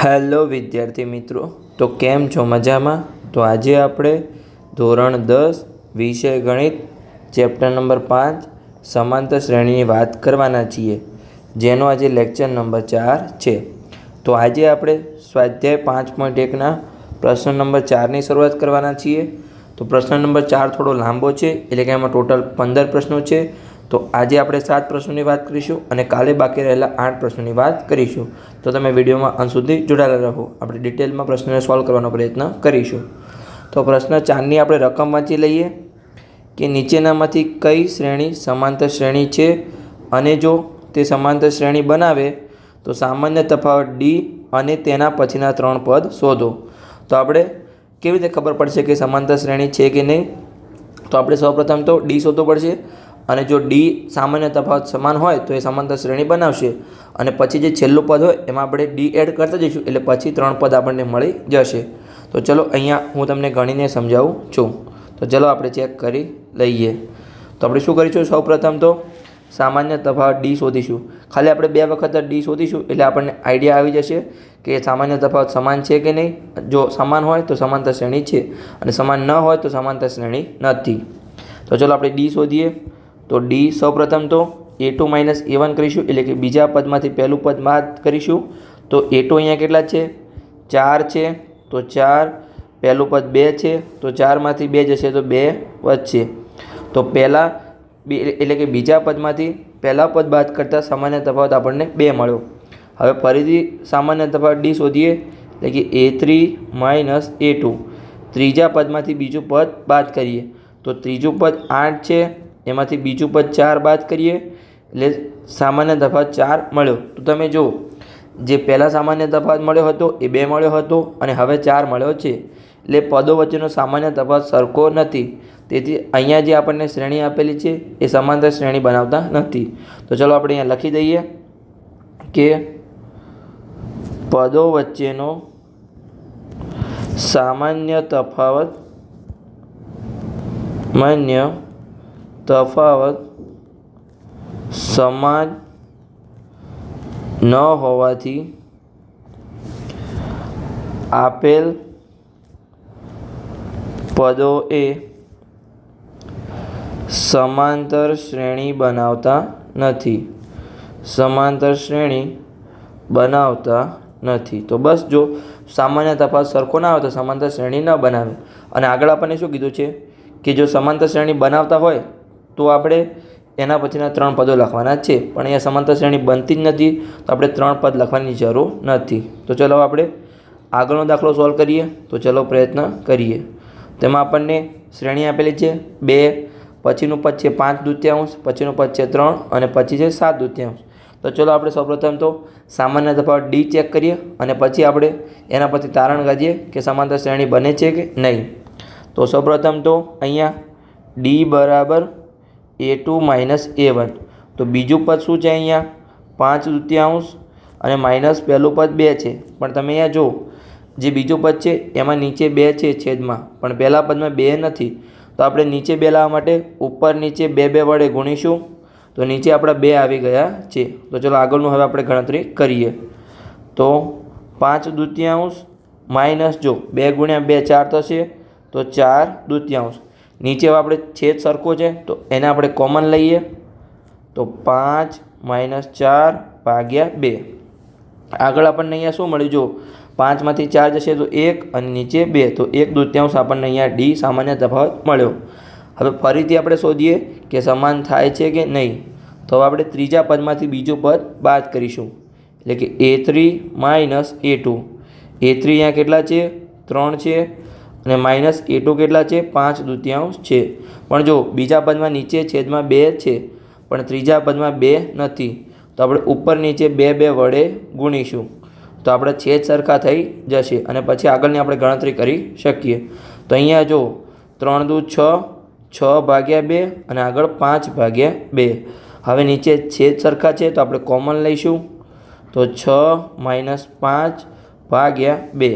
Hello વિદ્યાર્થી મિત્રો, તો કેમ છો મજામાં? તો આજે આપણે ધોરણ દસ, વિષય ગણિત, ચેપ્ટર નંબર પાંચ, સમાંતર શ્રેણીની વાત કરવાના છીએ, જેનો આજે લેક્ચર નંબર ચાર છે. તો આજે આપણે સ્વાધ્યાય પાંચ પોઈન્ટ એકના પ્રશ્ન નંબર ચારની શરૂઆત કરવાના છીએ. તો પ્રશ્ન નંબર ચાર થોડો લાંબો છે, એટલે કે એમાં ટોટલ પંદર પ્રશ્નો છે. તો આજે આપણે સાત પ્રશ્નોની વાત કરીશું અને કાલે બાકી રહેલા આઠ પ્રશ્નોની વાત કરીશું. તો તમે વિડીયોમાં અંત સુધી જોડાયેલા રહો. આપણે ડિટેલમાં પ્રશ્નને સોલ્વ કરવાનો પ્રયત્ન કરીશું. તો પ્રશ્ન ચારની આપણે રકમ વાંચી લઈએ કે નીચેનામાંથી કઈ શ્રેણી સમાંતર શ્રેણી છે અને જો તે સમાંતર શ્રેણી બનાવે તો સામાન્ય તફાવત ડી અને તેના પછીના ત્રણ પદ શોધો. તો આપણે કેવી રીતે ખબર પડશે કે સમાંતર શ્રેણી છે કે નહીં? તો આપણે સૌપ્રથમ તો ડી શોધવું પડશે. અને જો ડી સામાન્ય તફાવત સમાન હોય તો એ સમાંતર શ્રેણી બનાવશે. અને પછી જે છેલ્લું પદ હોય એમાં આપણે ડી એડ કરતા જઈશું, એટલે પછી ત્રણ પદ આપણને મળી જશે. તો ચલો અહીંયા હું તમને ગણીને સમજાવું છું. તો ચલો આપણે ચેક કરી લઈએ. તો આપણે શું કરીશું? સૌપ્રથમ તો સામાન્ય તફાવત ડી શોધીશું. ખાલી આપણે બે વખત ડી શોધીશું, એટલે આપણને આઈડિયા આવી જશે કે સામાન્ય તફાવત સમાન છે કે નહીં. જો સમાન હોય તો સમાંતર શ્રેણી છે અને સમાન ન હોય તો સમાંતર શ્રેણી નથી. તો ચલો આપણે ડી શોધીએ. તો ડી સૌપ્રથમ તો A two minus A one કરીશું, એટલે કે બીજા પદમાંથી પહેલું પદ બાદ કરીશું. તો એ ટુ અહીંયા કેટલા છે? ચાર છે. તો ચાર, પહેલું પદ બે છે. તો ચારમાંથી બે જશે તો બે વધશે. તો પહેલાં એટલે કે બીજા પદમાંથી પહેલાં પદ બાદ કરતાં સામાન્ય તફાવત આપણને બે મળ્યો. હવે ફરીથી સામાન્ય તફાવત ડી શોધીએ, એટલે કે a three minus a two ત્રીજા પદમાંથી બીજું પદ બાદ કરીએ. તો ત્રીજું પદ આઠ છે. એમાંથી બીજું પદ ચાર બાદ કરીએ, એટલે સામાન્ય તફાવત ચાર મળ્યો. તો તમે જુઓ, જે પહેલાં સામાન્ય તફાવત મળ્યો હતો, એ બે મળ્યો હતો અને હવે ચાર મળ્યો છે. એટલે પદો વચ્ચેનો સામાન્ય તફાવત સરખો નથી. તેથી અહીંયા જે આપણને શ્રેણી આપેલી છે, એ સમાંતર શ્રેણી બનાવતા નથી. તો ચલો આપણે અહીંયા લખી દઈએ કે પદો વચ્ચેનો સામાન્ય તફાવત માન્ય તફાવત સમાન ન હોવાથી આપેલ પદો એ સમાંતર શ્રેણી બનાવતા નથી. સમાંતર શ્રેણી બનાવતા નથી. તો બસ જો સામાન્ય તફાવત સરખો ના આવે તો સમાંતર શ્રેણી ન બનાવે. અને આગળ આપણને શું કીધું છે? કે જો સમાંતર શ્રેણી બનાવતા હોય તો આપણે એના પછીના ત્રણ પદો લખવાના છે. પણ અહીંયા સમાંતર શ્રેણી બનતી જ નથી, તો આપણે ત્રણ પદ લખવાની જરૂર નથી. તો ચલો આપણે આગળનો દાખલો સોલ્વ કરીએ. તો ચલો પ્રયત્ન કરીએ. તેમાં આપણને શ્રેણી આપેલી છે બે, પછીનું પદ છે પાંચ દૂત્યાંશ, પછીનું પદ છે ત્રણ અને પછી છે સાત દૂત્યાંશ. તો ચલો આપણે સૌપ્રથમ તો સામાન્ય તફાવત ડી ચેક કરીએ અને પછી આપણે એના પછી તારણ કાઢીએ કે સમાંતર શ્રેણી બને છે કે નહીં. તો સૌપ્રથમ તો અહીંયા ડી બરાબર a two minus a one તો બીજું પદ શું છે અહીંયા? પાંચ તૃતીયાંશ અને માઇનસ પહેલું પદ બે છે. પણ તમે અહીંયા જુઓ, જે બીજું પદ છે, એમાં નીચે બે છે છેદમાં. પણ પહેલાં પદમાં બે નથી. તો આપણે નીચે બે લાવવા માટે ઉપર નીચે બે બે વડે ગુણીશું. તો નીચે આપણા બે આવી ગયા છે. તો ચલો આગળનું હવે આપણે ગણતરી કરીએ. તો પાંચ દૃતીયાંશ માઇનસ જો બે ગુણ્યા બે ચાર થશે, તો ચાર દૂત્યાંશ નીચે આપણે છેદ સરખો છે, તો એને આપણે કોમન લઈએ. તો પાંચ માઇનસ ચાર ભાગ્યા બે. આગળ આપણને અહીંયા શું મળ્યું? જો પાંચમાંથી ચાર જશે તો એક અને નીચે બે. તો એક દૂત્યાંશ આપણને અહીંયા ડી સામાન્ય તફાવત મળ્યો. હવે ફરીથી આપણે શોધીએ કે સમાન થાય છે કે નહીં. તો આપણે ત્રીજા પદમાંથી બીજું પદ બાદ કરીશું. એટલે કે a three minus a two. A three અહીંયા કેટલા છે? ત્રણ છે. અને માઇનસ એ ટુ કેટલા છે? પાંચ દૂત્યાંશ છે. પણ જો બીજા પદમાં નીચે છેદમાં બે છે, પણ ત્રીજા પદમાં બે નથી, તો આપણે ઉપર નીચે બે બે વડે ગુણીશું. તો આપણે છેદ સરખા થઈ જશે અને પછી આગળની આપણે ગણતરી કરી શકીએ. તો અહીંયા જો ત્રણ દૂ છ છ ભાગ્યા બે અને આગળ પાંચ ભાગ્યા બે. હવે નીચે છેદ સરખા છે તો આપણે કોમન લઈશું. તો છ માઇનસ પાંચ ભાગ્યા બે.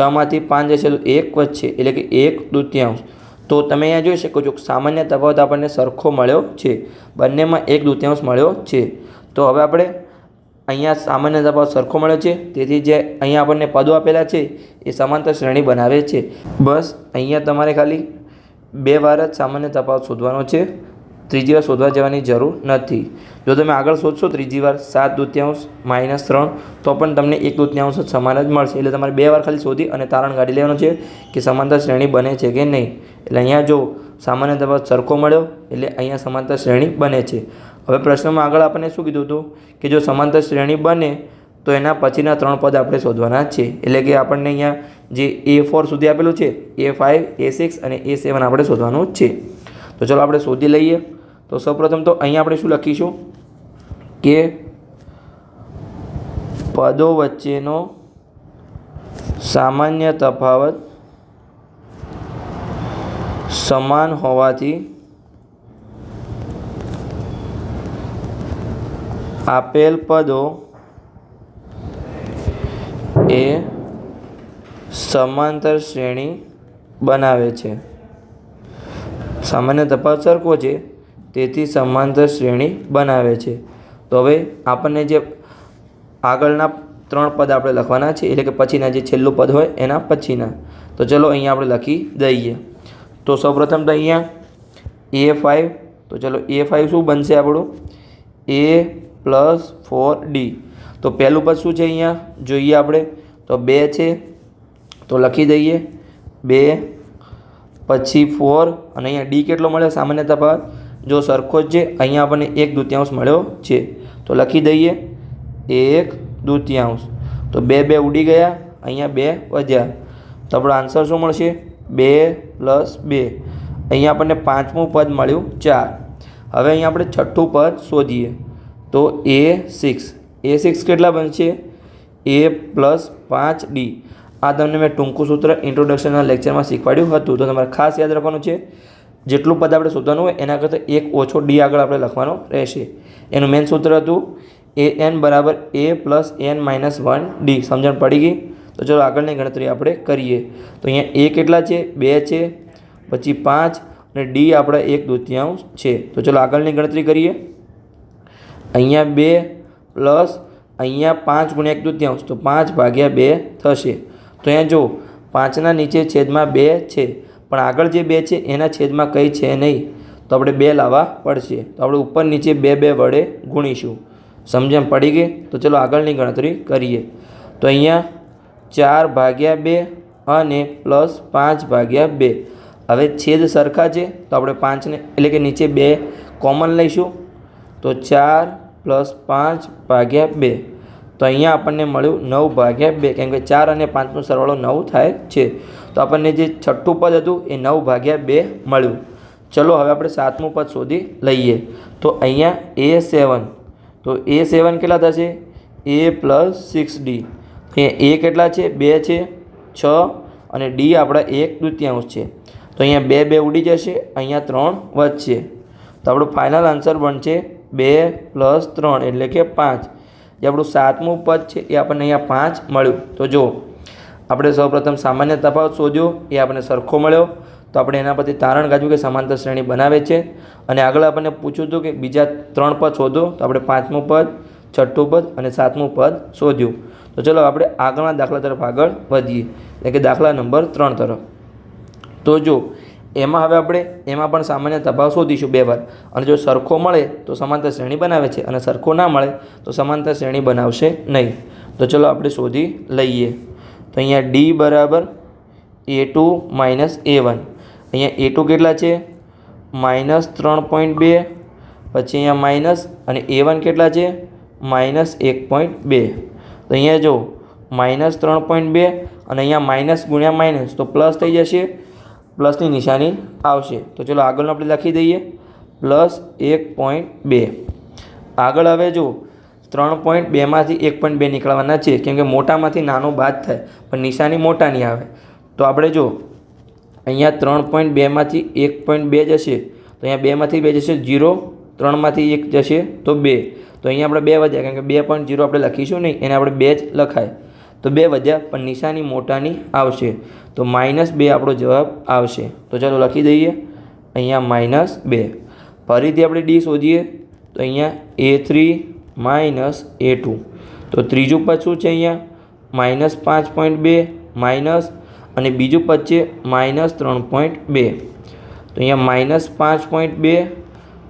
છમાંથી પાંચ જે છેલ્લું એક વધશે એટલે કે એક દૂત્યાંશ તો તમે અહીંયા જોઈ શકો છો સામાન્ય તફાવત આપણને સરખો મળ્યો છે. બંનેમાં એક દૂતિયાંશ મળ્યો છે. તો હવે આપણે અહીંયા સામાન્ય તફાવત સરખો મળ્યો છે. તેથી જે અહીંયા આપણને પદો આપેલા છે, એ સમાંતર શ્રેણી બનાવે છે. બસ, અહીંયા તમારે ખાલી બે વાર જ સામાન્ય તફાવત શોધવાનો છે. ત્રીજી વાર શોધવા જવાની જરૂર નથી. જો તમે આગળ શોધશો ત્રીજી વાર સાત દૂત્યાંશ માઇનસ ત્રણ, તો પણ તમને એક દૂત્યાંશ જ સમાન જ મળશે. એટલે તમારે બે વાર ખાલી શોધી અને તારણ કાઢી લેવાનું છે કે સમાંતર શ્રેણી બને છે કે નહીં. એટલે અહીંયા જો સામાન્ય તફાવત સરખો મળ્યો, એટલે અહીંયા સમાંતર શ્રેણી બને છે. હવે પ્રશ્નમાં આગળ આપણને શું કીધું હતું? કે જો સમાંતર શ્રેણી બને, તો એના પછીના ત્રણ પદ આપણે શોધવાના છે. એટલે કે આપણને અહીંયા જે એ ફોર સુધી આપેલું છે, એ ફાઇવ એ સિક્સ અને એ સેવન આપણે શોધવાનું છે. તો ચલો આપણે શોધી લઈએ. તો સૌપ્રથમ તો અહીંયા આપણે શું લખીશું? કે પદો વચ્ચેનો સામાન્ય તફાવત સમાન હોવાથી આપેલ પદો એ સમાંતર શ્રેણી બનાવે છે. સામાન્ય તફાવત સરખો છે. તેથી સમાંતર શ્રેણી બનાવે છે. તો હવે આપણને જે આગળના ત્રણ પદ આપણે લખવાના છે, એટલે કે પછીના જે છેલ્લું પદ હોય એના પછીના. તો ચલો અહીંયા આપણે લખી દઈએ. તો સૌપ્રથમ તો અહીંયા એ ફાઇવ તો ચલો એ ફાઇવ શું બનશે આપણું? એ પ્લસ ફોર ડી તો પહેલું પદ શું છે અહીંયા? જોઈએ આપણે. તો બે છે. તો લખી દઈએ. બે, પછી ફોર અને અહીંયા ડી કેટલો મળે? સામાન્ય તફાવત જો સરખો જ છે, અહીંયા આપણને એક દૂતિયાંશ મળ્યો છે. તો લખી દઈએ, એક દૂતિયાંશ. તો બે બે ઉડી ગયા, અહીંયા બે વધ્યા. તો આપણો આન્સર શું મળશે? બે પ્લસ બે. અહીંયા આપણને પાંચમું પદ મળ્યું, ચાર. હવે અહીંયા આપણે છઠ્ઠું પદ શોધીએ. તો એ સિક્સ. એ સિક્સ કેટલા બનશે? એ પ્લસ પાંચ ડી. આ તમને મેં ટૂંકું સૂત્ર ઇન્ટ્રોડક્શનના લેક્ચરમાં શીખવાડ્યું હતું. તો તમારે ખાસ યાદ રાખવાનું છે જેટલું પદ આપણે શોધવાનું હોય, એના કરતાં એક ઓછો ડી આગળ આપણે લખવાનો રહેશે. એનું મેન સૂત્ર હતું એ એન બરાબર a plus n minus one d સમજણ પડી ગઈ? તો ચલો આગળની ગણતરી આપણે કરીએ. તો અહીંયા એ કેટલા છે? બે છે. પછી પાંચ અને ડી આપણા એક દૂતિયાંશ છે. તો ચલો આગળની ગણતરી કરીએ. અહીંયા બે પ્લસ અહીંયા પાંચ ગુણ્યા એક દૂત્યાંશ. તો પાંચ ભાગ્યા બે થશે. તો અહીંયા જો પાંચના નીચે છેદમાં બે છે. પણ આગળ જે બે છે એના છેદમાં કંઈ છે નહીં. તો આપણે બે લાવવા પડશે. તો આપણે ઉપર નીચે બે બે વડે ગુણીશું. સમજણ પડી ગઈ? તો ચલો આગળની ગણતરી કરીએ. તો અહીંયા ચાર ભાગ્યા બે અને પ્લસ પાંચ ભાગ્યા બે. હવે છેદ સરખા છે? તો આપણે પાંચને, એટલે કે નીચે બે કોમન લઈશું. તો ચાર પ્લસ પાંચ ભાગ્યા બે. તો અહીંયા આપણને મળ્યું નવ ભાગ્યા બે, કેમ કે ચાર અને પાંચનો સરવાળો નવ થાય છે. તો આપણને જે છઠ્ઠું પદ હતું એ નવ ભાગ્યા બે મળ્યું. ચલો હવે આપણે સાતમું પદ શોધી લઈએ. તો અહીંયા એ સેવન. તો એ સેવન કેટલા થશે? A plus six d. અહીંયા એ કેટલા છે? બે છે. છ અને ડી આપણા એક દૃત્યાંશ છે. તો અહીંયા બે બે ઉડી જશે. અહીંયા ત્રણ વધશે. તો આપણું ફાઇનલ આન્સર બનશે બે પ્લસ ત્રણ એટલે કે પાંચ. જે આપણું સાતમું પદ છે, એ આપણને અહીંયા પાંચ મળ્યું. તો જો આપણે સૌપ્રથમ સામાન્ય તફાવત શોધ્યો, એ આપણને સરખો મળ્યો. તો આપણે એના પરથી તારણ કાઢ્યું કે સમાંતર શ્રેણી બનાવે છે. અને આગળ આપણને પૂછ્યું હતું કે બીજા ત્રણ પદ શોધો, તો આપણે પાંચમું પદ, છઠ્ઠું પદ અને સાતમું પદ શોધ્યું. તો ચલો આપણે આગળના દાખલા તરફ આગળ વધીએ. એટલે કે દાખલા નંબર ત્રણ તરફ. તો જો એમાં હવે આપણે એમાં પણ સામાન્ય તફાવત શોધીશું બે વાર. અને જો સરખો મળે તો સમાંતર શ્રેણી બનાવે છે અને સરખો ના મળે તો સમાંતર શ્રેણી બનાવશે નહીં. તો ચલો આપણે શોધી લઈએ. તો અહીંયા ડી બરાબર a two minus a one અહીંયા એ ટુ કેટલા છે? માઇનસ ત્રણ પોઈન્ટ બે. પછી અહીંયા માઇનસ અને એ વન કેટલા છે? માઇનસ એક પોઈન્ટ બે. તો અહીંયા જો માઇનસ ત્રણ પોઈન્ટ બે અને અહીંયા માઇનસ ગુણ્યા માઇનસ તો પ્લસ થઈ જશે. પ્લસની નિશાની આવશે. તો ચલો આગળનું આપણે લખી દઈએ. પ્લસ એક પોઈન્ટ બે. આગળ હવે જો ત્રણ પોઈન્ટ બેમાંથી એક પોઈન્ટ બે નીકળવાના છે. કેમ કે મોટામાંથી નાનો બાદ થાય, પણ નિશાની મોટાની આવે. તો આપણે જો અહીંયા ત્રણ પોઈન્ટ બેમાંથી એક પોઈન્ટ બે જશે. તો અહીંયા બેમાંથી બે જશે જીરો ત્રણમાંથી એક જશે તો બે. તો અહીંયા આપણે બે વધ્યા. કારણ કે બે પોઈન્ટ જીરો આપણે લખીશું નહીં. એને આપણે બે જ લખાય. તો બે વધ્યા, પણ નિશાની મોટાની આવશે. તો માઇનસ બે આપણો જવાબ આવશે. તો ચાલો લખી દઈએ. અહીંયા માઇનસ બે. ફરીથી આપણે ડી શોધીએ. તો અહીંયા a three minus a two. તો ત્રીજું પદ શું છે અહીંયા? માઇનસ પાંચ પોઈન્ટ બે, માઇનસ અને બીજું પદ છે માઇનસ ત્રણ પોઈન્ટ બે. તો અહીંયા માઇનસ પાંચ પોઈન્ટ બે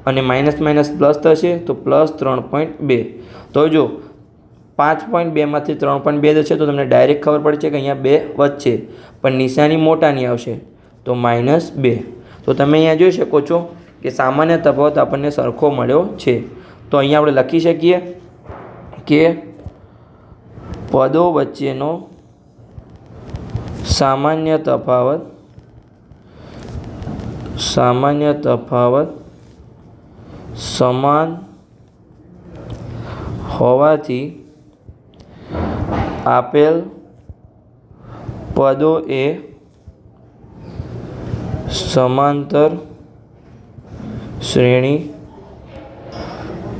અને માઇનસ માઇનસ પ્લસ થશે તો પ્લસ ત્રણ પોઈન્ટ બે. તો જો પાંચ પોઈન્ટ બેમાંથી ત્રણ પોઈન્ટ બે જશે તો તમને ડાયરેક્ટ ખબર પડશે કે અહીંયા બે વચ્ચે પણ નિશાની મોટાની આવશે, તો માઇનસ બે. તો તમે અહીંયા જોઈ શકો છો કે સામાન્ય તફાવત આપણને સરખો મળ્યો છે. તો અહીંયા આપણે લખી શકીએ કે પદો વચ્ચેનો સામાન્ય તફાવત સામાન્ય તફાવત સમાન હોવાથી આપેલ પદો એ સમાંતર શ્રેણી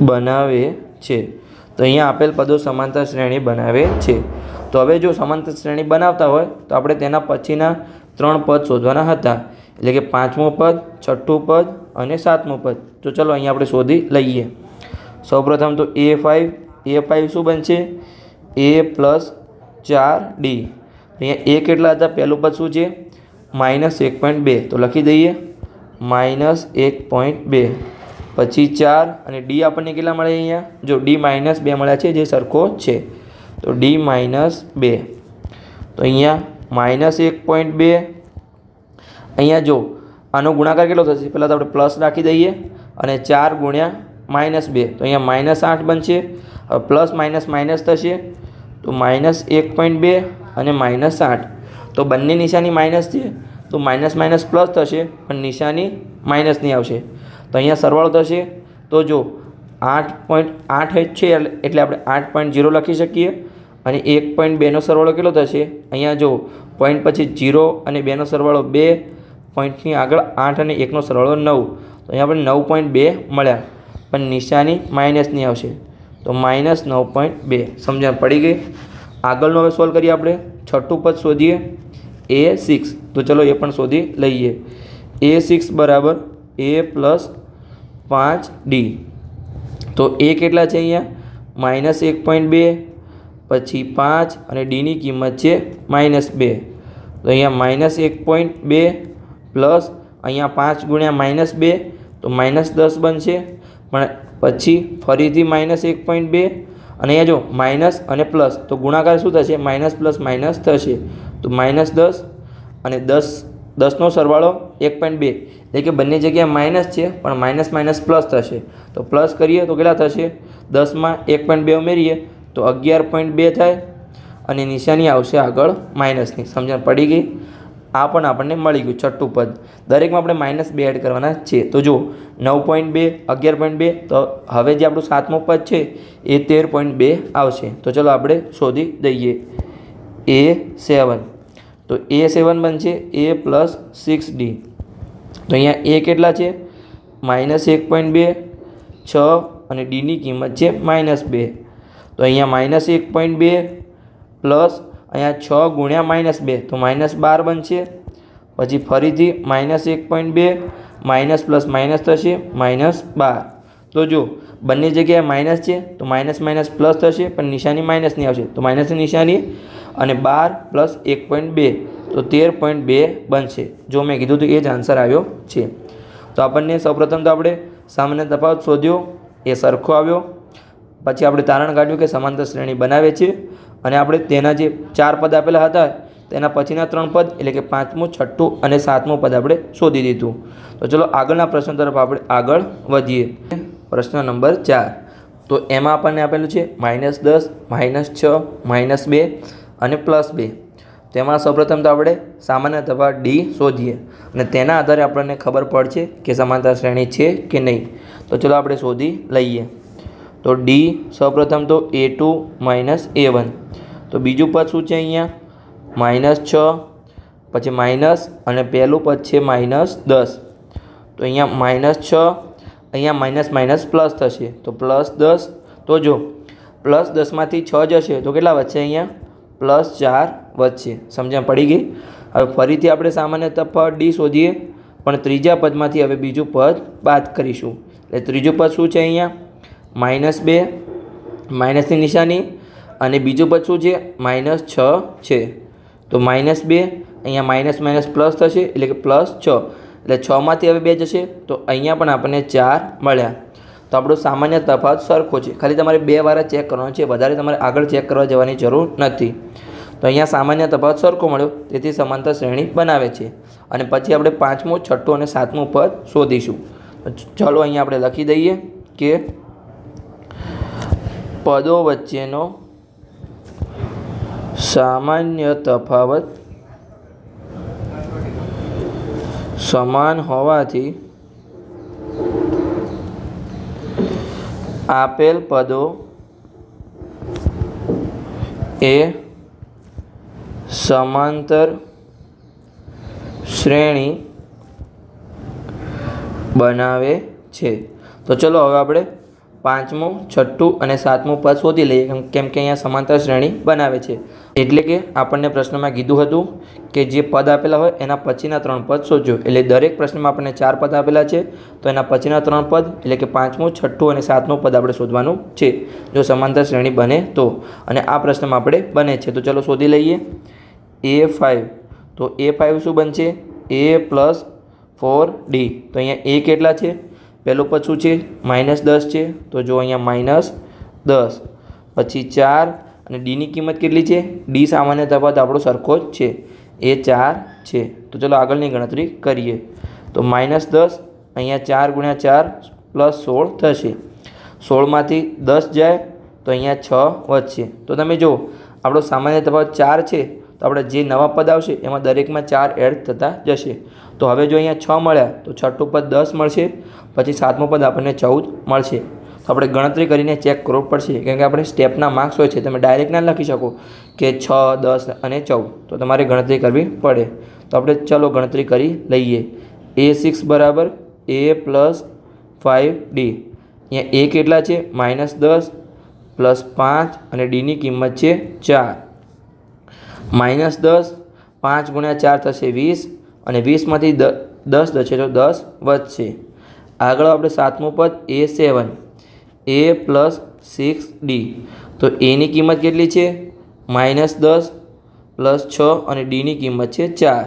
બનાવે છે. તો અહીંયા આપેલ પદો સમાંતર શ્રેણી બનાવે છે. તો હવે જો સમાંતર શ્રેણી બનાવતા હોય, તો આપણે તેના પછીના ત્રણ પદ શોધવાના હતા. એટલે કે પાંચમું પદ, છઠ્ઠું પદ અને સાતમું પદ. તો ચલો અહીંયા આપણે શોધી લઈએ. સૌપ્રથમ તો એ ફાઇવ એ ફાઇવ શું બનશે? એ પ્લસ ચાર ડી. અહીંયા એ કેટલા હતા? પહેલું પદ શું છે? માઇનસ એક પોઈન્ટ બે. તો લખી દઈએ. માઇનસ એક પોઈન્ટ બે. પછી ચાર અને ડી આપણને કેટલા મળે અહીંયા? જો ડી માઇનસ બે મળ્યા છે, જે સરખો છે. તો ડી માઇનસ બે. તો અહીંયા માઇનસ એક પોઈન્ટ બે. અહીંયા જો, આનો ગુણાકાર કેટલો થશે? પહેલાં તો આપણે પ્લસ રાખી દઈએ અને ચાર ગુણ્યા માઇનસ બે. તો અહીંયા માઇનસ આઠ બનશે. હવે પ્લસ માઇનસ માઇનસ થશે. તો માઇનસ એક પોઈન્ટ બે અને માઇનસ આઠ. તો બંને નિશાની માઇનસ છે, તો માઇનસ માઇનસ પ્લસ થશે, પણ નિશાની માઇનસની આવશે. તો અહીંયા સરવાળો થશે, તો જો આઠ પોઈન્ટ આઠ છે, એટલે આપણે આઠ પોઈન્ટ જીરો લખી શકીએ. અને એક પોઈન્ટ બેનો સરવાળો કેટલો થશે? અહીંયા જો પોઈન્ટ પછી જીરો અને બેનો સરવાળો બે, પોઈન્ટની આગળ આઠ અને એકનો સરવાળો નવ. તો અહીંયા આપણે નવ પોઈન્ટ બે મળ્યા, પણ નિશાની માઇનસની આવશે. તો માઇનસ નવ પોઈન્ટ બે. સમજણ પડી ગઈ? આગળનું હવે સોલ્વ કરીએ આપણે. છઠ્ઠું પદ શોધીએ. એ સિક્સ તો ચલો એ પણ શોધી લઈએ. એ સિક્સ બરાબર એ પ્લસ પાંચ ડી તો એ કેટલા છે અહીંયા? માઇનસ એક પોઈન્ટ બે, પછી પાંચ અને ડીની કિંમત છે માઇનસ બે. તો અહીંયા માઇનસ એક પોઈન્ટ બે પ્લસ અહીંયા પાંચ ગુણ્યા માઇનસ બે. તો માઇનસ દસ બનશે. પણ પછી ફરીથી માઇનસ એક પોઈન્ટ બે. અને અહીંયા જો માઇનસ અને પ્લસ તો ગુણાકાર શું થશે? માઇનસ પ્લસ માઇનસ થશે. તો માઇનસ દસ અને દસ, દસનો સરવાળો એક પોઈન્ટ બે. એટલે કે બંને જગ્યાએ માઇનસ છે, પણ માઇનસ માઇનસ પ્લસ થશે. તો પ્લસ કરીએ તો કેટલા થશે? દસમાં એક પોઈન્ટ બે ઉમેરીએ તો અગિયાર પોઈન્ટ બે થાય. અને નિશાની આવશે આગળ માઇનસની સમજણ પડી ગઈ? આ પણ આપણને મળી ગયું છઠ્ઠું પદ. દરેકમાં આપણે માઇનસ બે એડ કરવાના છે. તો જો નવ પોઈન્ટ બે, અગિયાર પોઈન્ટ બે, તો હવે જે આપણું સાતમું પદ છે, એ તેર પોઈન્ટ બે આવશે. તો ચલો આપણે શોધી દઈએ. એ સેવન તો એ સેવન બનશે. એ પ્લસ સિક્સ ડી તો અહીંયા એ કેટલા છે? માઇનસ એક પોઈન્ટ બે, છ અને ડીની કિંમત છે માઇનસ બે. તો અહીંયા માઇનસ એક પોઈન્ટ બે પ્લસ અહીંયા છ ગુણ્યા માઇનસ બે, તો માઇનસ બાર બનશે. પછી ફરીથી માઇનસ એક પોઈન્ટ બે, માઇનસ પ્લસ માઇનસ થશે, માઇનસ બાર. તો જો બંને જગ્યાએ માઇનસ છે, તો માઇનસ માઇનસ પ્લસ થશે, પણ નિશાની માઇનસની આવશે. તો માઇનસની નિશાની અને બાર પ્લસ એક પોઈન્ટ બે, તો તેર પોઈન્ટ બે બનશે. જો મેં કીધું હતું એ જ આન્સર આવ્યો છે. તો આપણને સૌપ્રથમ તો આપણે સામાન્ય તફાવત શોધ્યો, એ સરખો આવ્યો. પછી આપણે તારણ કાઢ્યું કે સમાંતર શ્રેણી બનાવે છે. અને આપણે તેના જે ચાર પદ આપેલા હતા, તેના પછીના ત્રણ પદ, એટલે કે પાંચમું, છઠ્ઠું અને સાતમું પદ આપણે શોધી દીધું. તો ચલો આગળના પ્રશ્ન તરફ આપણે આગળ વધીએ. પ્રશ્ન નંબર ચાર. તો એમાં આપણને આપેલું છે માઇનસ દસ, માઇનસ છ, માઇનસ બે અને પ્લસ બે. તેમાં સૌપ્રથમ તો આપણે સામાન્ય તફાવત ડી શોધીએ. અને તેના આધારે આપણને ખબર પડશે કે સમાનતા શ્રેણી છે કે નહીં. તો ચલો આપણે શોધી લઈએ. તો ડી સૌપ્રથમ તો a two minus a one તો બીજું પદ શું છે અહીંયા? માઇનસ છ, પછી માઇનસ અને પહેલું પદ છે માઇનસ દસ. તો અહીંયા માઇનસ છ, અહીંયા માઇનસ માઇનસ પ્લસ થશે. તો પ્લસ દસ. તો જો પ્લસ દસમાંથી છ જશે, તો કેટલા વધશે અહીંયા? પ્લસ ચાર વધશે. સમજણ પડી ગઈ? હવે ફરીથી આપણે સામાન્ય તફાવત ડી શોધીએ. પણ ત્રીજા પદમાંથી હવે બીજું પદ બાદ કરીશું. એટલે ત્રીજું પદ શું છે અહીંયા? માઇનસ બે, માઇનસની નિશાની અને બીજું શું છે? માઇનસ છ છે. તો માઇનસ બે, અહીંયા માઇનસ માઇનસ પ્લસ થશે એટલે કે પ્લસ છ. એટલે છમાંથી હવે બે જશે, તો અહીંયા પણ આપણને ચાર મળ્યા. તો આપણો સામાન્ય તફાવત સરખો છે. ખાલી તમારે બે વાર ચેક કરવાનો છે. વધારે તમારે આગળ ચેક કરવા જવાની જરૂર નથી. તો અહીંયા સામાન્ય તફાવત સરખો મળ્યો. તેથી સમાંતર શ્રેણી બનાવે છે. અને પછી આપણે પાંચમું, છઠ્ઠું અને સાતમું પદ શોધીશું. ચાલો અહીંયા આપણે લખી દઈએ કે પદો વચ્ચેનો સામાન્ય તફાવત સમાન હોવાથી આપેલ પદો એ સમાંતર શ્રેણી બનાવે છે. તો ચલો હવે આપણે પાંચમું, છઠ્ઠું અને સાતમું પદ શોધી લઈએ, કેમ કે અહીંયા સમાંતર શ્રેણી બનાવે છે. એટલે કે આપણને પ્રશ્નમાં કીધું હતું કે જે પદ આપેલા હોય, એના પછીના ત્રણ પદ શોધજો. એટલે દરેક પ્રશ્નમાં આપણને ચાર પદ આપેલા છે, તો એના પછીના ત્રણ પદ, એટલે કે પાંચમું, છઠ્ઠું અને સાતમું પદ આપણે શોધવાનું છે. જો સમાંતર શ્રેણી બને તો. અને આ પ્રશ્નમાં આપણે બને છે. તો ચલો શોધી લઈએ. એ ફાઇવ તો એ ફાઇવ શું બનશે? A plus four d. તો અહીંયા એ કેટલા છે? પહેલું પદ છે માઇનસ દસ છે, તો જો અહીંયા માઇનસ દસ. પછી ચાર, અને ડીની કિંમત કેટલી છે? ડી સામાન્ય તફાવત આપણો સરખો જ છે. એ ચાર છે. તો ચલો આગળની ગણતરી કરીએ. તો માઇનસ દસ, અહીંયા ચાર ગુણ્યા ચાર પ્લસ સોળ થશે. સોળમાંથી દસ જાય, તો અહીંયા છ વધશે. તો તમે જુઓ, આપણો સામાન્ય તફાવત ચાર છે, તો આપણે જે નવા પદ આવશે, એમાં દરેકમાં ચાર એડ થતા જશે. તો હવે જો અહીંયા છ મળ્યા, તો છઠ્ઠું પદ દસ મળશે. પછી સાતમું પદ આપણને ચૌદ મળશે. તો આપણે ગણતરી કરીને ચેક કરવું પડશે. કેમ કે આપણે સ્ટેપના માર્ક્સ હોય છે. તમે ડાયરેક્ટ ના લખી શકો કે છ, દસ અને ચૌદ. તો તમારે ગણતરી કરવી પડે. તો આપણે ચલો ગણતરી કરી લઈએ. એ સિક્સ બરાબર એ પ્લસ ફાઇવ ડી અહીંયા એ કેટલા છે? માઇનસ દસ પ્લસ પાંચ અને ડીની કિંમત છે ચાર. માઇનસ દસ પાંચ ગુણ્યા ચાર થશે વીસ અને વીસમાંથી દ, દસ દશે તો દસ વધશે. આગળ આપણે સાતમું પદ a seven a plus six d તો એની કિંમત કેટલી છે? માઇનસ દસ પ્લસ છ અને ડીની કિંમત છે ચાર.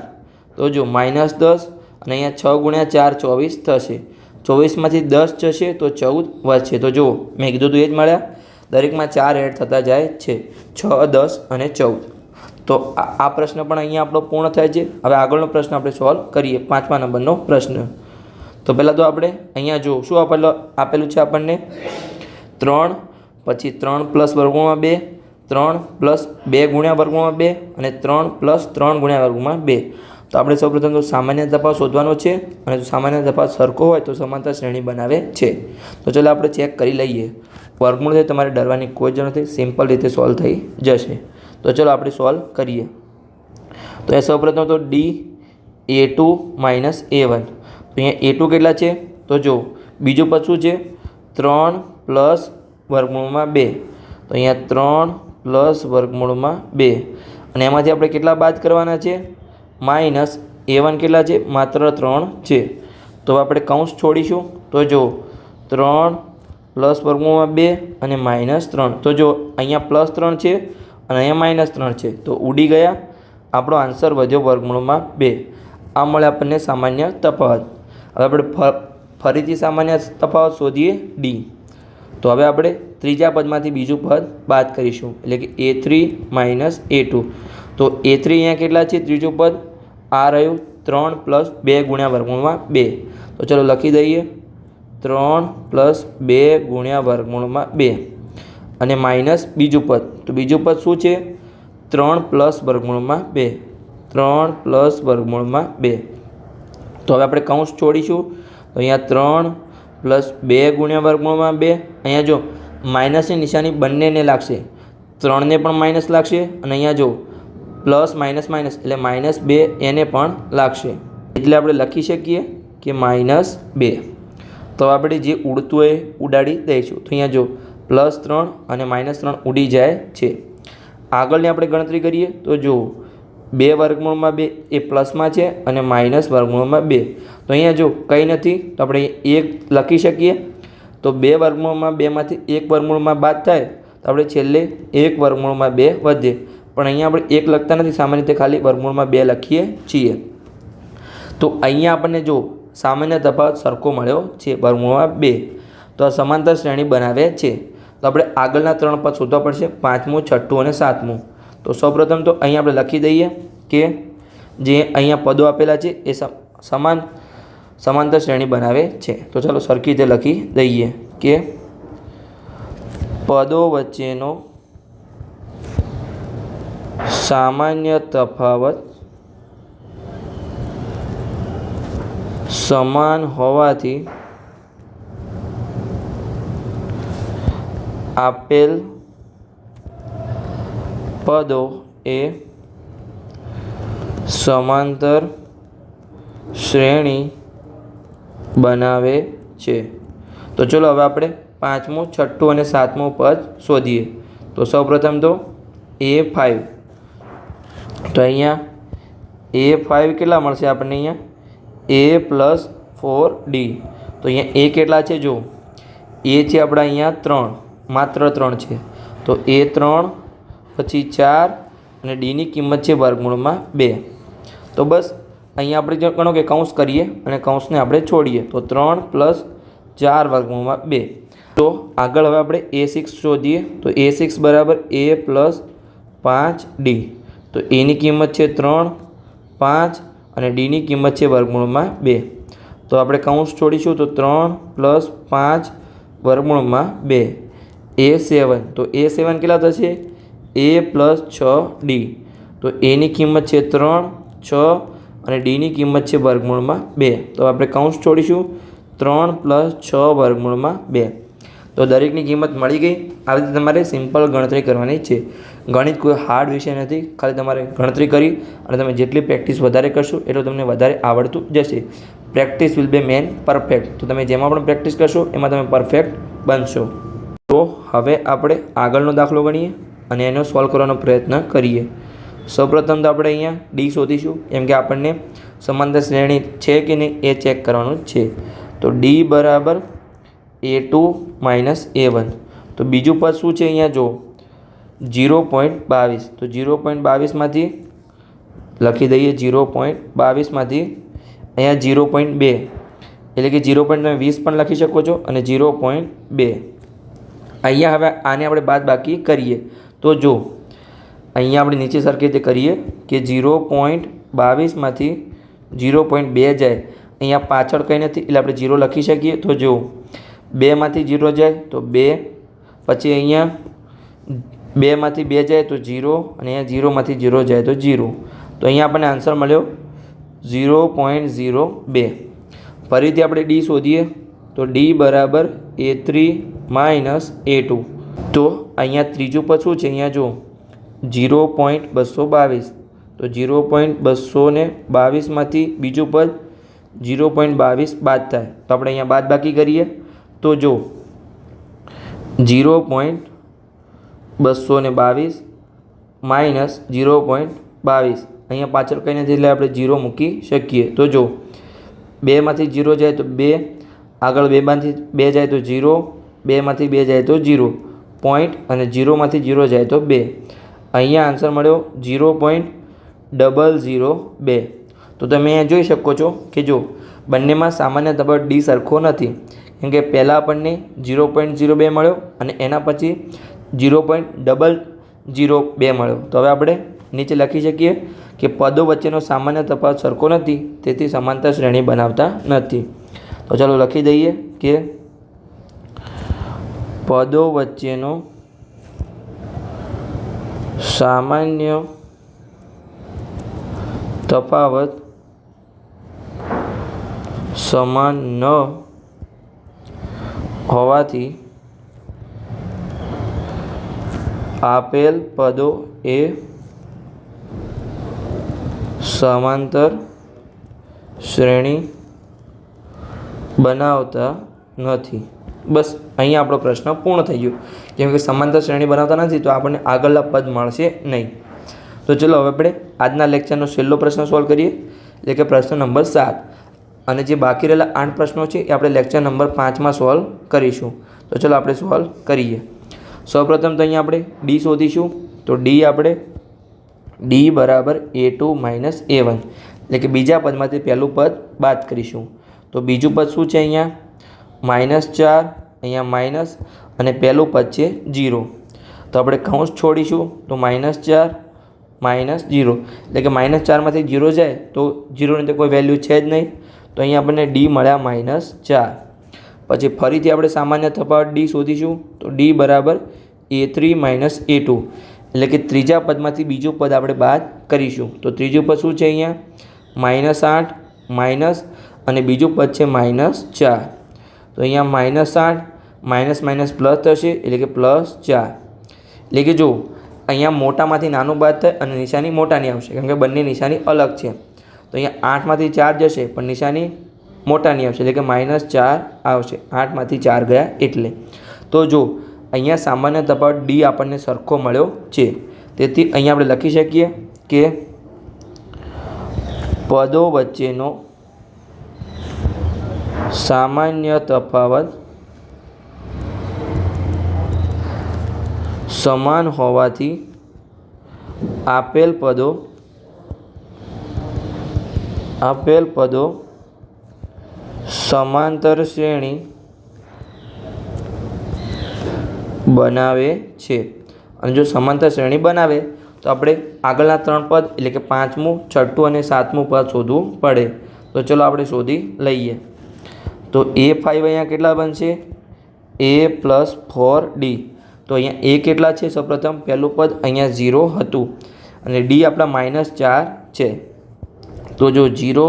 તો જો માઇનસ દસ અને અહીંયા છ ગુણ્યા ચાર ચોવીસ થશે. ચોવીસમાંથી દસ જશે તો ચૌદ વધશે. તો જુઓ, મેં કીધું હતું એ જ મળ્યા. દરેકમાં ચાર એડ થતા જાય છે. છ, દસ અને ચૌદ. તો આ પ્રશ્ન પણ અહીંયા આપણો પૂર્ણ થાય છે. હવે આગળનો પ્રશ્ન આપણે સોલ્વ કરીએ. પાંચમા નંબરનો પ્રશ્ન. તો પહેલાં તો આપણે અહીંયા જો શું આપેલો, આપેલું છે આપણને? ત્રણ, પછી ત્રણ પ્લસ વર્ગોમાં બે, ત્રણ પ્લસ બે ગુણ્યા વર્ગોમાં બે, અને ત્રણ પ્લસ ત્રણ ગુણ્યા વર્ગોમાં બે. તો આપણે સૌપ્રથમ તો સામાન્ય તફાવત શોધવાનો છે, અને જો સામાન્ય તફાવત સરખો હોય તો સમાનતા શ્રેણી બનાવે છે. તો ચાલો આપણે ચેક કરી લઈએ. વર્ગમૂળથી તમારે ડરવાની કોઈ જ નથી સિમ્પલ રીતે સોલ્વ થઈ જશે. તો ચલો આપણે સોલ્વ કરીએ. તો એ સૌપ્રથમ તો d a two minus a one તો અહીંયા એ ટુ કેટલા છે? તો જો બીજું પદ શું છે? ત્રણ પ્લસ વર્ગમૂળમાં બે. તો અહીંયા ત્રણ પ્લસ વર્ગમૂળમાં બે. અને એમાંથી આપણે કેટલા બાદ કરવાના છે? માઇનસ એ વન કેટલા છે? માત્ર ત્રણ છે. તો આપણે કૌંસ છોડીશું. તો જો ત્રણ પ્લસ વર્ગમૂળમાં બે અને માઇનસ ત્રણ. તો જો અહીંયા પ્લસ ત્રણ છે અને અહીંયા માઇનસ ત્રણ છે. તો ઉડી ગયા. આપણો આન્સર વધ્યો વર્ગમૂળમાં બે. આ મળે આપણને સામાન્ય તફાવત. હવે આપણે ફરીથી સામાન્ય તફાવત શોધીએ ડી તો હવે આપણે ત્રીજા પદમાંથી બીજું પદ બાદ કરીશું. એટલે કે a three minus a two તો એ થ્રી અહીંયા કેટલા છે? ત્રીજું પદ આ રહ્યું ત્રણ પ્લસ બે ગુણ્યા વર્ગમૂળમાં બે. તો ચલો લખી દઈએ. ત્રણ પ્લસ બે ગુણ્યા વર્ગમૂળમાં બે. અને માઇનસ બીજું પદ. તો બીજું પદ શું છે? ત્રણ પ્લસ વર્ગમૂળમાં બે. ત્રણ પ્લસ વર્ગમૂળમાં બે. તો હવે આપણે કૌંસ છોડીશું. તો અહીંયા ત્રણ પ્લસ બે ગુણ્યા વર્ગમૂળમાં બે. અહીંયા જો માઇનસની નિશાની બંનેને લાગશે. ત્રણને પણ માઇનસ લાગશે અને અહીંયા જો પ્લસ માઇનસ માઇનસ એટલે માઇનસ બે એને પણ લાગશે. એટલે આપણે લખી શકીએ કે માઇનસ બે. તો આપણે જે ઉડતું હોય ઉડાડી દઈશું. તો અહીંયા જો પ્લસ ત્રણ અને માઇનસ ત્રણ ઉડી જાય છે. આગળની આપણે ગણતરી કરીએ તો જો બે વર્ગમૂળમાં બે, એ પ્લસમાં છે અને માઇનસ વર્ગમૂળમાં બે. તો અહીંયા જો કંઈ નથી, તો આપણે એક લખી શકીએ. તો બે વર્ગમૂળમાં બેમાંથી એક વર્ગમૂળમાં બાદ થાય, તો આપણે છેલ્લે એક વર્ગમૂળમાં બે વધે. પણ અહીંયા આપણે એક લખતા નથી, સામાન્ય રીતે ખાલી વર્ગમૂળમાં બે લખીએ છીએ. તો અહીંયા આપણને જો સામાન્ય તફાવત સરખો મળ્યો છે વર્ગમૂળમાં બે, તો આ સમાંતર શ્રેણી બનાવે છે. તો આપણે આગળના ત્રણ પદ શોધવા પડશે, પાંચમું, છઠ્ઠું અને સાતમું. તો સૌપ્રથમ તો અહીંયા આપણે લખી દઈએ કે જે અહીંયા પદો આપેલા છે એ સમાન, સમાંતર શ્રેણી બનાવે છે. તો ચાલો સરખી રીતે લખી દઈએ કે પદો વચ્ચેનો સામાન્ય તફાવત સમાન હોવાથી આપેલ પદો એ સમાંતર શ્રેણી બનાવે છે. તો ચલો હવે આપણે પાંચમું, છઠ્ઠું અને સાતમું પદ શોધીએ. તો સૌપ્રથમ તો એ ફાઈવ. તો અહીંયા એ ફાઇવ કેટલા મળશે આપણને અહીંયા? A plus four d. તો અહીંયા એ કેટલા છે? જો એ છે આપણા અહીંયા ત્રણ. માત્ર ત્રણ છે. તો એ ત્રણ પછી ચાર અને ડીની કિંમત છે વર્ગમૂળમાં બે. તો બસ, અહીંયા આપણે જો ગણો કે કૌંસ કરીએ અને કૌંસને આપણે છોડીએ, તો ત્રણ પ્લસ ચાર વર્ગમૂળમાં બે. તો આગળ હવે આપણે એ સિક્સ શોધીએ, તો એ સિક્સ બરાબર એ પ્લસ પાંચ ડી તો એની કિંમત છે ત્રણ, પાંચ અને ડીની કિંમત છે વર્ગમૂળમાં બે. તો આપણે કૌંસ છોડીશું, તો ત્રણ પ્લસ પાંચ વર્ગમૂળમાં બે. એ સેવન તો એ સેવન કેટલા થશે? એ પ્લસ છ ડી તો એની કિંમત છે ત્રણ, છ અને ડીની કિંમત છે વર્ગમૂળમાં બે. તો આપણે કૌંસ છોડીશું. ત્રણ પ્લસ છ વર્ગમૂળમાં બે. તો દરેકની કિંમત મળી ગઈ. આવી રીતે તમારે સિમ્પલ ગણતરી કરવાની છે. ગણિત કોઈ હાર્ડ વિષય નથી. ખાલી તમારે ગણતરી કરી અને તમે જેટલી પ્રેક્ટિસ વધારે કરશો, એટલું તમને વધારે આવડતું જશે. Practice will be man perfect તો તમે જેમાં પણ પ્રેક્ટિસ કરશો, એમાં તમે પરફેક્ટ બનશો. તો હવે આપણે આગળનો દાખલો ગણીએ. અને એનો સોલ્વ કરવાનો પ્રયત્ન કરીએ. સૌપ્રથમ તો આપણે અહીંયા ડી શોધીશું કેમ કે આપણને સમાંતર શ્રેણી છે કે નહીં એ ચેક કરવાનું છે. તો ડી બરાબર a two minus a one તો બીજું પદ શું છે અહીંયા? જો જીરો પોઈન્ટ બાવીસ. તો જીરો પોઈન્ટ બાવીસમાંથી લખી દઈએ જીરો પોઈન્ટ બાવીસમાંથી અહીંયા જીરો પોઈન્ટ બે. એટલે કે જીરો પોઈન્ટ તમે વીસ પણ લખી શકો છો અને જીરો પોઈન્ટ બે. અહીંયા હવે આને આપણે બાદ બાકી કરીએ. તો જો, અહીંયા આપણે નીચે સરખી રીતે કરીએ કે ઝીરો પોઈન્ટ બાવીસમાંથી જીરો પોઈન્ટ બે જાય. અહીંયા પાછળ કંઈ નથી, એટલે આપણે ઝીરો લખી શકીએ. તો જો, બેમાંથી ઝીરો જાય, તો બે, પછી અહીંયા બેમાંથી બે જાય, તો ઝીરો, અને અહીંયા ઝીરોમાંથી ઝીરો જાય, તો જીરો તો અહીંયા આપણને આન્સર મળ્યો ઝીરો પોઈન્ટ ઝીરો બે. ફરીથી આપણે ડી શોધીએ, તો ડી બરાબર a three minus a two. તો અહીંયા ત્રીજું પદ શું છે, અહીંયા જો જીરો પોઈન્ટ બસો બાવીસ. તો જીરો પોઈન્ટ બસો ને બાવીસમાંથી બીજું પદ જીરો પોઈન્ટ બાવીસ બાદ થાય. તો આપણે અહીંયા બાદ બાકી કરીએ. તો જો જીરો પોઈન્ટ બસો ને બાવીસ માઇનસ જીરો પોઈન્ટ બાવીસ. અહીંયા પાછળ કંઈ નથી એટલે આપણે જીરો મૂકી શકીએ. તો જો બેમાંથી જીરો જાય તો બે. આગળ બેમાંથી બે જાય તો જીરો બેમાંથી બે જાય તો જીરો પોઈન્ટ અને જીરોમાંથી જીરો જાય તો બે. અહીંયા આન્સર મળ્યો જીરો પોઈન્ટ ડબલ ઝીરો બે. તો તમે અહીંયા જોઈ શકો છો કે જો બંનેમાં સામાન્ય તફાવત ડી સરખો નથી. કેમ કે પહેલાં આપણને ઝીરો પોઈન્ટ ઝીરો બે મળ્યો અને એના પછી ઝીરો પોઈન્ટ ડબલ ઝીરો બે મળ્યો. તો હવે આપણે નીચે લખી શકીએ કે પદો વચ્ચેનો સામાન્ય તફાવત સરખો નથી, તેથી સમાંતર શ્રેણી બનાવતા નથી. તો ચાલો લખી દઈએ કે પદો વચ્ચેનો સામાન્ય તફાવત સમાન ન હોવાથી આપેલ પદો એ સમાંતર શ્રેણી બનાવતા નથી. બસ અહીંયા આપણો પ્રશ્ન પૂર્ણ થઈ ગયો. કેમ કે સમાંતર શ્રેણી બનાવતા નથી, તો આપણને આગળના પદ મળશે નહીં. તો ચલો હવે આપણે આજના લેક્ચરનો છેલ્લો પ્રશ્ન સોલ્વ કરીએ. એટલે કે પ્રશ્ન નંબર સાત. અને જે બાકી રહેલા આઠ પ્રશ્નો છે, એ આપણે લેક્ચર નંબર પાંચમાં સોલ્વ કરીશું. તો ચલો આપણે સોલ્વ કરીએ. સૌપ્રથમ તો અહીંયા આપણે ડી શોધીશું. તો ડી આપણે ડી બરાબર a two minus a one એટલે કે બીજા પદમાંથી પહેલું પદ બાદ કરીશું. તો બીજું પદ શું છે અહીંયા? માઇનસ ચાર અહીંયા માઇનસ અને પહેલું પદ છે જીરો. તો આપણે કૌંસ છોડીશું તો માઇનસ ચાર, માઇનસ જીરો. એટલે કે માઇનસ ચારમાંથી જીરો જાય તો જીરોની તો કોઈ વેલ્યુ છે જ નહીં. તો અહીંયા આપણને ડી મળ્યા માઇનસ ચાર. પછી ફરીથી આપણે સામાન્ય તફાવત ડી શોધીશું તો ડી બરાબર a three minus a two. એટલે કે ત્રીજા પદમાંથી બીજું પદ આપણે બાદ કરીશું. તો ત્રીજું પદ શું છે અહીંયા? માઇનસ આઠ, માઇનસ અને બીજું પદ છે માઇનસ ચાર. તો અહીંયા માઇનસ આઠ માઇનસ માઇનસ પ્લસ થશે, એટલે કે પ્લસ ચાર. એટલે કે જો, અહીંયા મોટામાંથી નાનું બાદ થાય અને નિશાની મોટાની આવશે કેમ કે બંને નિશાની અલગ છે. તો અહીંયા આઠમાંથી ચાર જશે, પણ નિશાની મોટાની આવશે, એટલે કે માઇનસ ચાર આવશે. આઠમાંથી ચાર ગયા એટલે. તો જો, અહીંયા સામાન્ય તફાવત ડી આપણને સરખો મળ્યો છે. તેથી અહીંયા આપણે લખી શકીએ કે પદો વચ્ચેનો સામાન્ય તફાવત સમાન હોવાથી આપેલ પદો આપેલ પદો સમાંતર શ્રેણી બનાવે છે. અને જો સમાંતર શ્રેણી બનાવે, તો આપણે આગળના ત્રણ પદ એટલે કે પાંચમું, છઠ્ઠું અને સાતમું પદ શોધવું પડે. તો ચલો આપણે શોધી લઈએ. તો એ ફાઇવ અહીંયા કેટલા બનશે? એ પ્લસ ફોર ડી તો અહીંયા એ કેટલા છે? સૌપ્રથમ પહેલું પદ અહીંયા ઝીરો હતું. અને ડી આપણા માઇનસ ચાર છે. તો જો ઝીરો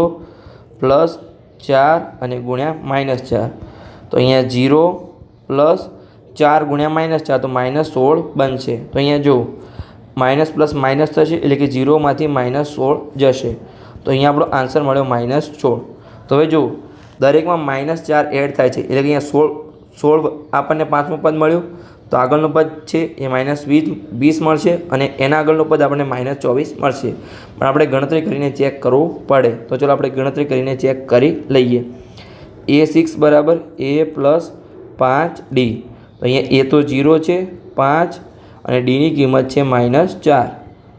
પ્લસ ચાર અને ગુણ્યા માઇનસ ચાર. તો અહીંયા ઝીરો પ્લસ ચાર ગુણ્યા માઇનસ ચાર, તો માઇનસ સોળ બનશે. તો અહીંયા જો માઇનસ પ્લસ માઇનસ થશે એટલે કે ઝીરોમાંથી માઇનસ સોળ જશે. તો અહીંયા આપણો આન્સર મળ્યો માઇનસ સોળ. તો હવે જો દરેકમાં માઇનસ ચાર એડ થાય છે. એટલે કે અહીંયા સોળ સોળ આપણને પાંચમું પદ મળ્યું. તો આગળનું પદ છે એ માઇનસ વીસ વીસ મળશે અને એના આગળનું પદ આપણને માઇનસ ચોવીસ મળશે. પણ આપણે ગણતરી કરીને ચેક કરવું પડે. તો ચલો આપણે ગણતરી કરીને ચેક કરી લઈએ. એ સિક્સ બરાબર એ પ્લસ પાંચ ડી તો અહીંયા એ તો જીરો છે, પાંચ, અને ડીની કિંમત છે માઇનસ ચાર.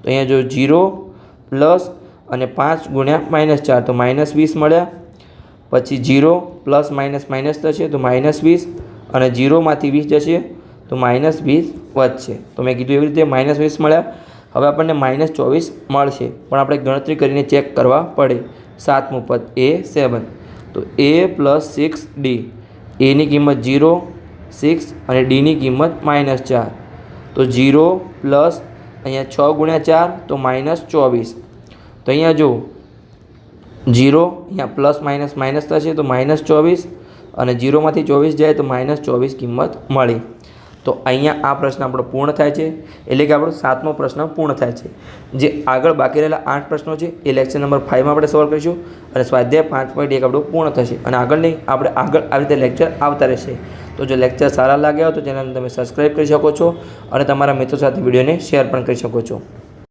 તો અહીંયા જો જીરો પ્લસ અને પાંચ ગુણ્યા માઇનસ ચાર, તો માઇનસ વીસ મળ્યા. પછી જીરો પ્લસ માઇનસ માઇનસ થશે તો માઇનસ વીસ અને જીરોમાંથી વીસ જશે તો માઇનસ વીસ વધશે. તો મેં કીધું એવી રીતે માઇનસ વીસ મળ્યા. હવે આપણને માઇનસ ચોવીસ મળશે. પણ આપણે ગણતરી કરીને ચેક કરવા પડે. સાતમું પદ એ સેવન. તો એ પ્લસ સિક્સ ડી. એની કિંમત જીરો સિક્સ અને ડીની કિંમત માઇનસ ચાર. તો જીરો પ્લસ અહીંયા છ ગુણ્યા ચાર તો માઇનસ ચોવીસ. તો અહીંયા જો જીરો, અહીંયા પ્લસ, માઇનસ માઇનસ થશે તો માઇનસ ચોવીસ અને જીરોમાંથી ચોવીસ જાય તો માઇનસ ચોવીસ કિંમત મળી. તો અહીંયા આ પ્રશ્ન આપણો પૂર્ણ થાય છે, એટલે કે આપણો સાતમો પ્રશ્ન પૂર્ણ થાય છે. જે આગળ બાકી રહેલા આઠ પ્રશ્નો છે, એ લેક્ચર નંબર ફાઇવમાં આપણે સોલ્વ કરીશું અને સ્વાધ્યાય પાંચ પોઈન્ટ એક આપણું પૂર્ણ થશે. અને આગળ નહીં, આપણે આગળ આવી રીતે લેક્ચર આવતા રહેશે. તો જો લેક્ચર સારા લાગ્યા હોય તો ચેનલને તમે સબસ્ક્રાઈબ કરી શકો છો અને તમારા મિત્રો સાથે વિડીયોને શેર પણ કરી શકો છો.